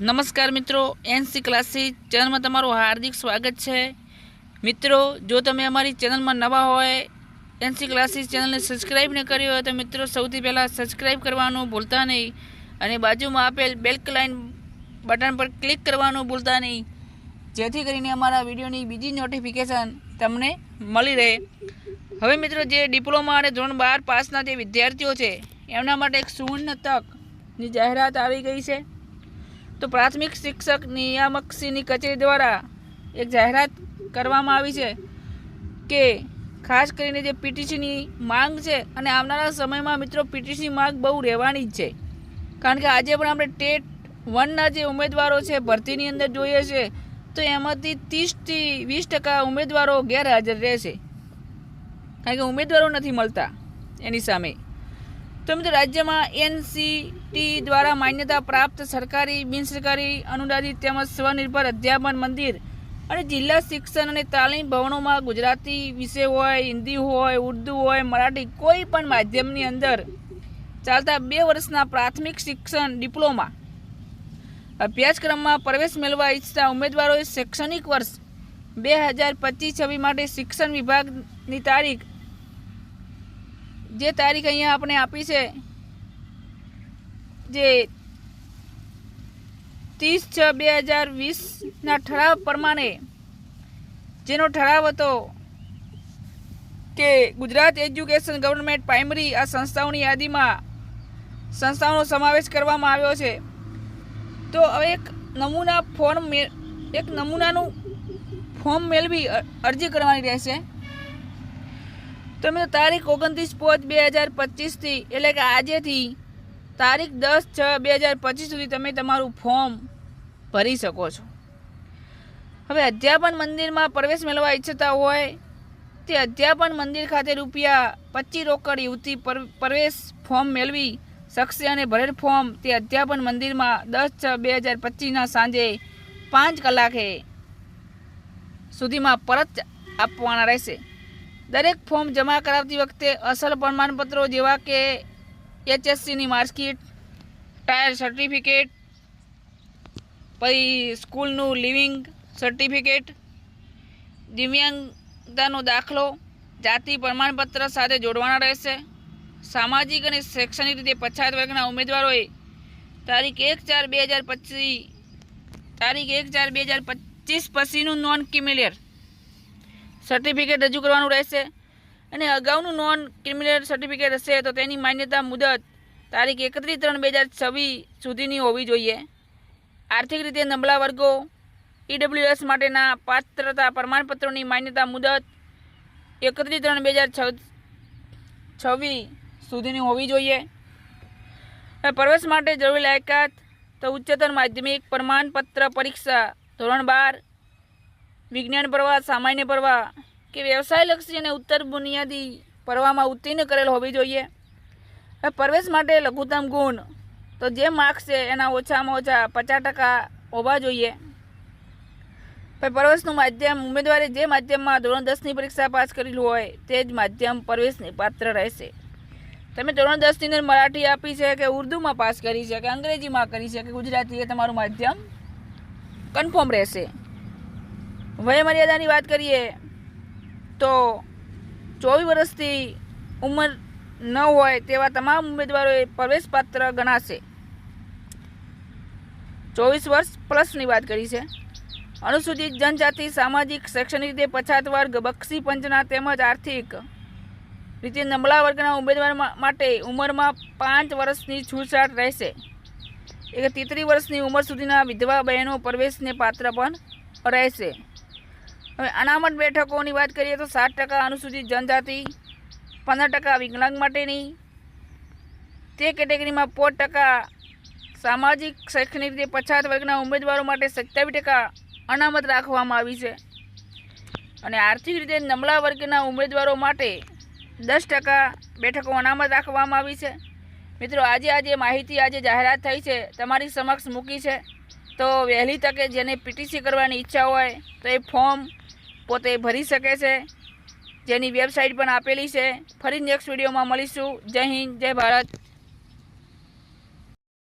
નમસ્કાર મિત્રો NC classy ચેનલમાં તમારું હાર્દિક સ્વાગત છે. મિત્રો, જો તમે અમારી ચેનલમાં નવા હોય એનસી ક્લાસીસ ચેનલને સબસ્ક્રાઈબ ન કરી હોય, તો મિત્રો સૌથી પહેલાં સબસ્ક્રાઈબ કરવાનું ભૂલતા નહીં અને બાજુમાં આપેલ બેલ્કલાઇન બટન પર ક્લિક કરવાનું ભૂલતા નહીં. જેથી કરીને અમારા વિડીયોની બીજી નોટિફિકેશન તમને મળી રહે. હવે મિત્રો, જે ડિપ્લોમા અને ધોરણ બાર પાસના જે વિદ્યાર્થીઓ છે, એમના માટે એક સુવર્ણ તકની જાહેરાત આવી ગઈ છે. તો પ્રાથમિક શિક્ષક નિયામકશ્રીની કચેરી દ્વારા એક જાહેરાત કરવામાં આવી છે કે ખાસ કરીને જે પીટીસીની માંગ છે અને આવનારા સમયમાં મિત્રો પીટીસી માંગ બહુ રહેવાની જ છે. કારણ કે આજે પણ આપણે ટેટ વનના જે ઉમેદવારો છે ભરતીની અંદર જોઈએ છે, તો એમાંથી ત્રીસથી વીસ ટકા ઉમેદવારો ગેરહાજર રહેશે કારણ કે ઉમેદવારો નથી મળતા એની સામે. તો મિત્રો રાજ્યમાં એનસીટી દ્વારા માન્યતા પ્રાપ્ત સરકારી, બિનસરકારી અનુદાનિત તેમજ સ્વનિર્ભર અધ્યાપન મંદિર અને જિલ્લા શિક્ષણ અને તાલીમ ભવનોમાં ગુજરાતી વિષય હોય, હિન્દી હોય, ઉર્દૂ હોય, મરાઠી કોઈ પણ માધ્યમની અંદર ચાલતા બે વર્ષના પ્રાથમિક શિક્ષણ ડિપ્લોમા અભ્યાસક્રમમાં પ્રવેશ મેળવવા ઈચ્છતા ઉમેદવારોએ શૈક્ષણિક વર્ષ બે હજાર પચીસ છવ્વીસ માટે શિક્ષણ વિભાગની તારીખ જે તારીખ અહીંયા આપણે આપી છે, જે ત્રીસ છ બે હજાર વીસના ઠરાવ પ્રમાણે જેનો ઠરાવ હતો કે ગુજરાત એજ્યુકેશન ગવર્મેન્ટ પ્રાઇમરી આ સંસ્થાઓની યાદીમાં સંસ્થાઓનો સમાવેશ કરવામાં આવ્યો છે. તો હવે એક નમૂના ફોર્મ એક નમૂનાનું ફોર્મ મેળવી અરજી કરવાની રહેશે. તો તારીખ ઓગણત્રીસ પાંચ બે હજાર પચીસથી એટલે કે આજેથી તારીખ દસ છ બે હજાર પચીસ સુધી તમે તમારું ફોર્મ ભરી શકો છો. હવે અધ્યાપન મંદિરમાં પ્રવેશ મેળવવા ઈચ્છતા હોય, તે અધ્યાપન મંદિર ખાતે રૂપિયા પચીસ રોકડ યુવતી પર- પ્રવેશ ફોર્મ મેળવી શકશે અને ભરેલ ફોર્મ તે અધ્યાપન મંદિરમાં દસ છ બે હજાર પચીસના સાંજે પાંચ કલાકે સુધીમાં પરત આપવાના રહેશે. દરેક ફોર્મ જમા કરાવતી વખતે અસલ પ્રમાણપત્રો જેવા કે એચએસસીની માર્કશીટ, ટાયર સર્ટિફિકેટ, પછી સ્કૂલનું લિવિંગ સર્ટિફિકેટ, દિવ્યાંગતાનો દાખલો, જાતિ પ્રમાણપત્ર સાથે જોડવાના રહેશે. સામાજિક અને શૈક્ષણિક રીતે પછાત વર્ગના ઉમેદવારોએ તારીખ એક ચાર બે હજાર પચીસ તારીખ એક ચાર બે હજાર પચીસ પછીનું નોન ક્રિમિલિયર સર્ટિફિકેટ રજૂ કરવાનું રહેશે. અને અગાઉનું નોન ક્રિમિનલ સર્ટિફિકેટ હશે તો તેની માન્યતા મુદત તારીખ એકત્રીસ ત્રણ બે હજાર છવ્વીસ સુધીની હોવી જોઈએ. આર્થિક રીતે નબળા વર્ગો ઈડબ્લ્યુએસ માટેના પાત્રતા પ્રમાણપત્રોની માન્યતા મુદત એકત્રીસ ત્રણ બે હજાર છવ્વીસ સુધીની હોવી જોઈએ. પ્રવેશ માટે જરૂરી લાયકાત તો ઉચ્ચતર માધ્યમિક પ્રમાણપત્ર પરીક્ષા ધોરણ બાર વિજ્ઞાન પ્રવાહ સામાન્ય પ્રવાહ કે વ્યવસાયલક્ષી અને ઉત્તર બુનિયાદી પ્રવાહમાં ઉત્તીર્ણ કરેલ હોવી જોઈએ. હવે પ્રવેશ માટે લઘુત્તમ ગુણ તો જે માર્ક્સ છે એના ઓછામાં ઓછા પચાસ ટકા હોવા જોઈએ. પ્રવેશનું માધ્યમ, ઉમેદવારે જે માધ્યમમાં ધોરણ દસની પરીક્ષા પાસ કરેલું હોય તે જ માધ્યમ પ્રવેશને પાત્ર રહેશે. તમે ધોરણ દસની અંદર મરાઠી આપી છે કે ઉર્દૂમાં પાસ કરી છે કે અંગ્રેજીમાં કરી છે કે ગુજરાતી એ તમારું માધ્યમ કન્ફર્મ રહેશે? વય મર્યાદાની વાત કરીએ તો ચોવીસ વર્ષથી ઉંમર ન હોય તેવા તમામ ઉમેદવારોએ પ્રવેશપાત્ર ગણાશે. ચોવીસ વર્ષ પ્લસની વાત કરી છે. અનુસૂચિત જનજાતિ સામાજિક શૈક્ષણિક રીતે પછાત વર્ગ, બક્ષી પંચના તેમજ આર્થિક રીતે નબળા વર્ગના ઉમેદવાર માટે ઉંમરમાં પાંચ વર્ષની છૂટછાટ રહેશે. એક તેત્રીસ વર્ષની ઉંમર સુધીના વિધવા બહેનો પ્રવેશને પાત્ર પણ રહેશે. હવે અનામત બેઠકોની વાત કરીએ તો સાત ટકા અનુસૂચિત જનજાતિ, પંદર ટકા વિકલાંગ માટેની. તે કેટેગરીમાં પોત ટકા સામાજિક, શૈક્ષણિક રીતે પછાત વર્ગના ઉમેદવારો માટે સત્યાવીસ ટકા અનામત રાખવામાં આવી છે. અને આર્થિક રીતે નબળા વર્ગના ઉમેદવારો માટે દસ ટકા બેઠકો અનામત રાખવામાં આવી છે. મિત્રો, આજે આજે માહિતી આજે જાહેરાત થઈ છે. તમારી સમક્ષ મૂકી છે. તો વહેલી તકે જેને પીટીસી કરવાની ઈચ્છા હોય તો એ ફોર્મ પોતે ભરી શકે છે. જેની વેબસાઇટ પણ આપેલી છે. ફરી નેક્સ્ટ વિડીયોમાં મળીશું. જય હિન્દ, જય ભારત.